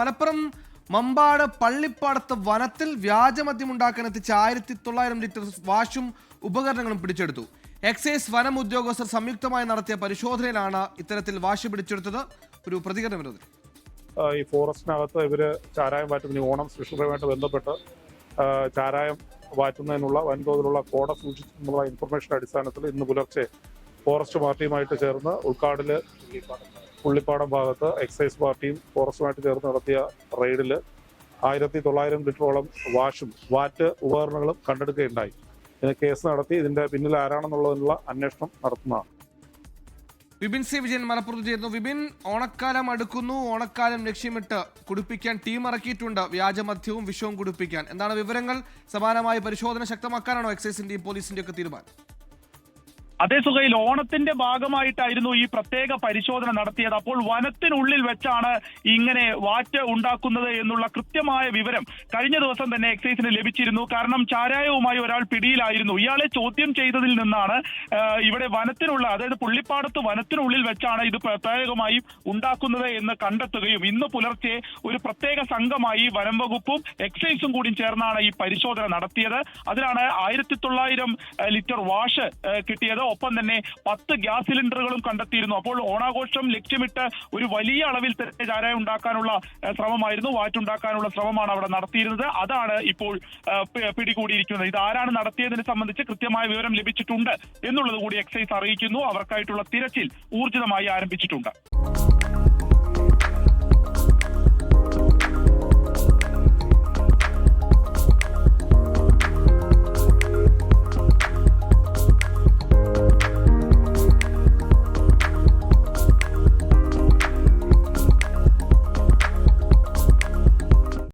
മലപ്പുറം മമ്പാട് പള്ളിപ്പാടത്ത് വനത്തിൽ വ്യാജമദ്യം എത്തിച്ച ആയിരത്തി തൊള്ളായിരം ലിറ്റർ വാഷും ഉപകരണങ്ങളും പിടിച്ചെടുത്തു. എക്സൈസ് വനം ഉദ്യോഗസ്ഥർ സംയുക്തമായി നടത്തിയ പരിശോധനയിലാണ് ഇത്തരത്തിൽ വാശി പിടിച്ചെടുത്തത്. ഒരു പ്രതികരണം വരുന്നത് ഈ ഫോറസ്റ്റിനകത്ത് ഇവർ ചാരായം വാറ്റുന്ന ഓണം സ്പെഷ്യലുമായിട്ട് ബന്ധപ്പെട്ട് ചാരായം വാറ്റുന്നതിനുള്ള വൻതോതിലുള്ള കോട സൂക്ഷിച്ചിട്ടുള്ള ഇൻഫർമേഷൻ അടിസ്ഥാനത്തിൽ ഇന്ന് പുലർച്ചെ ഫോറസ്റ്റ് പാർട്ടിയുമായിട്ട് ചേർന്ന് ഉൾക്കാടിൽ പുള്ളിപ്പാടം ഭാഗത്ത് എക്സൈസ് പാർട്ടിയും ഫോറസ്റ്റുമായിട്ട് ചേർന്ന് നടത്തിയ റെയ്ഡിൽ ആയിരത്തി തൊള്ളായിരം ലിറ്ററോളം വാഷും വാറ്റ് ഉപകരണങ്ങളും കണ്ടെടുക്കുകയുണ്ടായി. ഇതിന് കേസ് നടത്തി ഇതിന്റെ പിന്നിൽ ആരാണെന്നുള്ളതിനുള്ള അന്വേഷണം നടത്തുന്നതാണ്. വിപിൻ സി വിജയൻ മലപ്പുറത്ത് ചേരുന്നു. വിപിൻ ഓണക്കാലം അടുക്കുന്നു. ഓണക്കാലം ലക്ഷ്യമിട്ട് കുടിപ്പിക്കാൻ ടീം ഇറക്കിയിട്ടുണ്ട്. വ്യാജമദ്യവും വിഷവും കുടിപ്പിക്കാൻ. എന്താണ് വിവരങ്ങൾ? സമാനമായ പരിശോധന ശക്തമാക്കാനാണോ എക്സൈസിന്റെയും പോലീസിന്റെയും ഒക്കെ തീരുമാനം? അതേ സുഖയിൽ ഓണത്തിന്റെ ഭാഗമായിട്ടായിരുന്നു ഈ പ്രത്യേക പരിശോധന നടത്തിയത്. അപ്പോൾ വനത്തിനുള്ളിൽ വെച്ചാണ് ഇങ്ങനെ വാറ്റ് ഉണ്ടാക്കുന്നത് എന്നുള്ള കൃത്യമായ വിവരം കഴിഞ്ഞ ദിവസം തന്നെ എക്സൈസിന് ലഭിച്ചിരുന്നു. കാരണം ചാരായവുമായി ഒരാൾ പിടിയിലായിരുന്നു. ഇയാളെ ചോദ്യം ചെയ്തതിൽ നിന്നാണ് ഇവിടെ വനത്തിനുള്ള അതായത് പുള്ളിപ്പാടത്ത് വനത്തിനുള്ളിൽ വെച്ചാണ് ഇത് പ്രത്യേകമായി ഉണ്ടാക്കുന്നത് എന്ന് കണ്ടെത്തുകയും ഇന്ന് പുലർച്ചെ ഒരു പ്രത്യേക സംഘമായി വനം വകുപ്പും എക്സൈസും കൂടി ചേർന്നാണ് ഈ പരിശോധന നടത്തിയത്. അതിലാണ് ആയിരത്തി തൊള്ളായിരം ലിറ്റർ വാഷ് കിട്ടിയത്. ഒപ്പം തന്നെ പത്ത് ഗ്യാസ് സിലിണ്ടറുകളും കണ്ടെത്തിയിരുന്നു. അപ്പോൾ ഓണാഘോഷം ലക്ഷ്യമിട്ട് ഒരു വലിയ അളവിൽ തന്നെ ചാരായം ഉണ്ടാക്കാനുള്ള ശ്രമമായിരുന്നു. വാറ്റുണ്ടാക്കാനുള്ള ശ്രമമാണ് അവിടെ നടത്തിയിരുന്നത്. അതാണ് ഇപ്പോൾ പിടികൂടിയിരിക്കുന്നത്. ഇത് ആരാണ് നടത്തിയതിനെ സംബന്ധിച്ച് കൃത്യമായ വിവരം ലഭിച്ചിട്ടുണ്ട് എന്നുള്ളത് കൂടി എക്സൈസ് അറിയിക്കുന്നു. അവർക്കായിട്ടുള്ള തിരച്ചിൽ ഊർജിതമായി ആരംഭിച്ചിട്ടുണ്ട്.